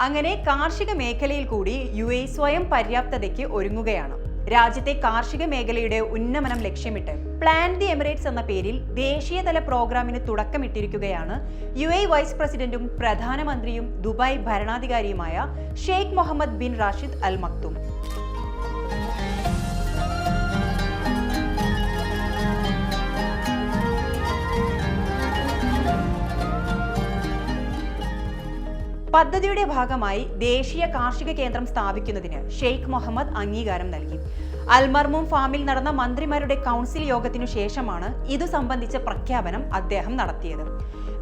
അങ്ങനെ കാർഷിക മേഖലയിൽ കൂടി യു എ സ്വയം പര്യാപ്തതയ്ക്ക് ഒരുങ്ങുകയാണ്. രാജ്യത്തെ കാർഷിക മേഖലയുടെ ഉന്നമനം ലക്ഷ്യമിട്ട് പ്ലാൻ ദി എമിറേറ്റ്സ് എന്ന പേരിൽ ദേശീയതല പ്രോഗ്രാമിന് തുടക്കമിട്ടിരിക്കുകയാണ് യു എ വൈസ് പ്രസിഡന്റും പ്രധാനമന്ത്രിയും Dubai ഭരണാധികാരിയുമായ Sheikh Mohammed bin Rashid Al Maktoum. പദ്ധതിയുടെ ഭാഗമായി ദേശീയ കാർഷിക കേന്ദ്രം സ്ഥാപിക്കുന്നതിന് ഷെയ്ഖ് മുഹമ്മദ് അംഗീകാരം നൽകി. അൽമർമും ഫാമിൽ നടന്ന മന്ത്രിമാരുടെ കൗൺസിൽ യോഗത്തിനു ശേഷമാണ് ഇതു സംബന്ധിച്ച പ്രഖ്യാപനം അദ്ദേഹം നടത്തിയത്.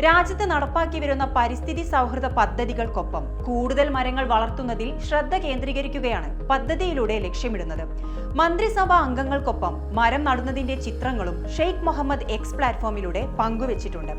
രാജ്യത്ത് നടപ്പാക്കി വരുന്ന പരിസ്ഥിതി സൗഹൃദ പദ്ധതികൾക്കൊപ്പം കൂടുതൽ മരങ്ങൾ വളർത്തുന്നതിൽ ശ്രദ്ധ കേന്ദ്രീകരിക്കുകയാണ് പദ്ധതിയിലൂടെ ലക്ഷ്യമിടുന്നത്. മന്ത്രിസഭാ അംഗങ്ങൾക്കൊപ്പം മരം നടുന്നതിന്റെ ചിത്രങ്ങളും ഷെയ്ഖ് മുഹമ്മദ് എക്സ് പ്ലാറ്റ്ഫോമിലൂടെ പങ്കുവച്ചിട്ടുണ്ട്.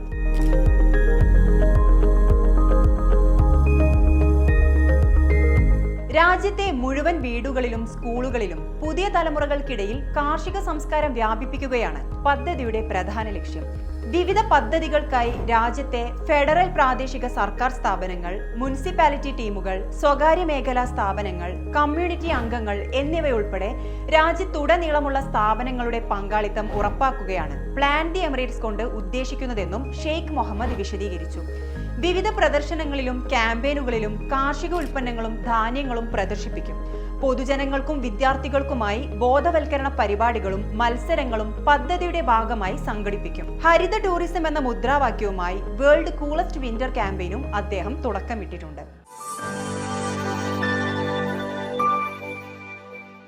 രാജ്യത്തെ മുഴുവൻ വീടുകളിലും സ്കൂളുകളിലും പുതിയ തലമുറകൾക്കിടയിൽ കാർഷിക സംസ്കാരം വ്യാപിപ്പിക്കുകയാണ് പദ്ധതിയുടെ പ്രധാന ലക്ഷ്യം. വിവിധ പദ്ധതികൾക്കായി രാജ്യത്തെ ഫെഡറൽ പ്രാദേശിക സർക്കാർ സ്ഥാപനങ്ങൾ മുനിസിപ്പാലിറ്റി ടീമുകൾ സ്വകാര്യ മേഖലാ സ്ഥാപനങ്ങൾ കമ്മ്യൂണിറ്റി അംഗങ്ങൾ എന്നിവയുൾപ്പെടെ രാജ്യത്തുടനീളമുള്ള സ്ഥാപനങ്ങളുടെ പങ്കാളിത്തം ഉറപ്പാക്കുകയാണ് പ്ലാൻ ദി എമിറേറ്റ്സ് കൊണ്ട് ഉദ്ദേശിക്കുന്നതെന്നും ഷെയ്ഖ് മുഹമ്മദ് വിശദീകരിച്ചു. വിവിധ പ്രദർശനങ്ങളിലും ക്യാമ്പയിനുകളിലും കാർഷിക ഉൽപ്പന്നങ്ങളും ധാന്യങ്ങളും പ്രദർശിപ്പിക്കും. പൊതുജനങ്ങൾക്കും വിദ്യാർത്ഥികൾക്കുമായി ബോധവൽക്കരണ പരിപാടികളും മത്സരങ്ങളും പദ്ധതിയുടെ ഭാഗമായി സംഘടിപ്പിക്കും. ഹരിത ടൂറിസം എന്ന മുദ്രാവാക്യവുമായി വേൾഡ് കൂളസ്റ്റ് വിന്റർ ക്യാമ്പയിനും അദ്ദേഹം തുടക്കമിട്ടിട്ടുണ്ട്.